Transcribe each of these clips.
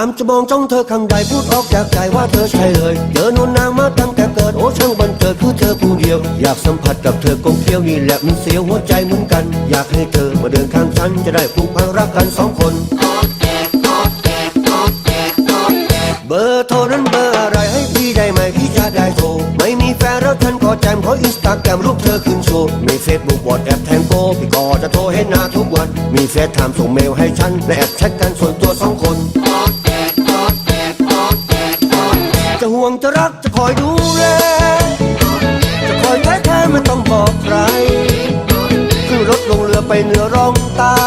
ามจะมองจ้องเธอข้างใดพูดออกจากใจว่าเธอใช่เลยเจอโนนนางมาตั้งแต่เกิดโอ้ช่างบันเกิดคือเธอผู้เดียว อยากสัมผัสกับเธอกงเคี้ยวนี่แหละมันเสียวหัวใจเหมือนกัน อยากให้เธอมาเดินข้างฉันจะได้ผูกพันรักกันสองคนเบอร์โทรนั้นเบอร์อะไรให้พี่ได้ไหมพี่จะได้โทรไม่มีแฟนแล้วฉันก็แจมเพราะอินสตาแกรมรูปเธอขึ้นโชว์มีเฟซบุ๊กวอทแอปแทงโกพี่ก็จะโทรให้หน้าทุกวัน มีเฟซไทม์ส่งเมลให้ฉันและแอดแชทกันส่วนตัวสองคน จะห่วงจะรักจะคอยดูแล จะคอยแท้แท้ไม่ต้องบอกใครขึ้นรถลงเรือไปเหนือร่องใต้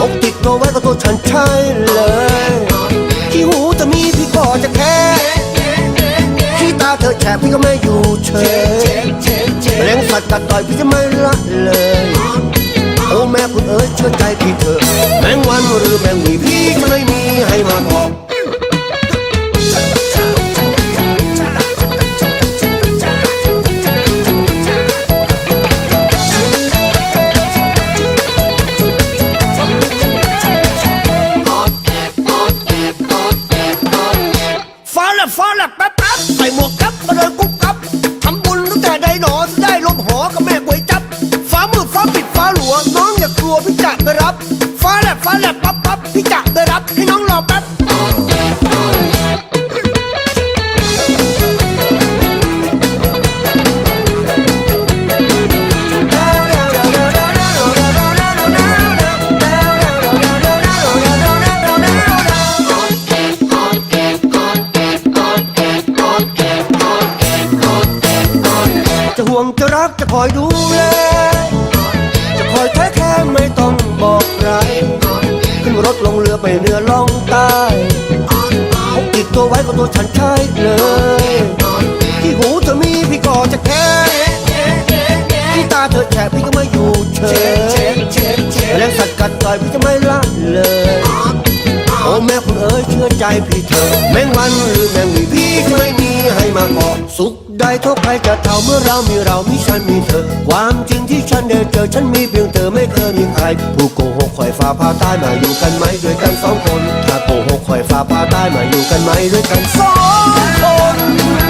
อกติดตัวไว้ก็ตัวฉันใช่เลยที่หูจะมีพี่ก็จะแค่ที่ตาเธอแฉะพี่ก็ไม่อยู่เฉยแมงสัตว์กัดต่อยพี่จะไม่ละเลยโอ้แม่คุณเอ๋ยเชื่อใจพี่เถอะแมงวันหรือแมงวีพี่จะไม่มีให้มาบอก ฟ้าหลัวน้องอย่ากลัวพี่จะไปรับ ฟ้าแลบฟ้าแลบปั๊บปั๊บพี่จะไปรับ ให้น้องรอแป๊บ จะห่วงจะรักจะคอยดูแล ไปเรือล่องใต้พกติดตัวไว้ก็ตัวฉันใช่เลย ที่หูเธอมีพี่ก็จะแค่ที่ตาเธอแฉะพี่ก็ไม่อยู่เฉยแรงสัตว์กัดต่อยพี่จะไม่ละเลย โอ้แม่คุณเอ๋ยเชื่อใจพี่เธอ แมงวันหรือแมงวีพี่จะไม่มีให้มาเกาะสุขใดเท่าใครจะเท่าเมื่อเรามีเรามีฉันมีเธอ ความจริงที่ฉันได้เจอฉันมีเพียงเธอไม่เคยมีใครผูก อยฟ้าพาใต้มาอยู่กันไหมด้วยกันสองคน ถ้าโกหกคอยฟ้าพาใต้มาอยู่กันไหมด้วยกันสองคน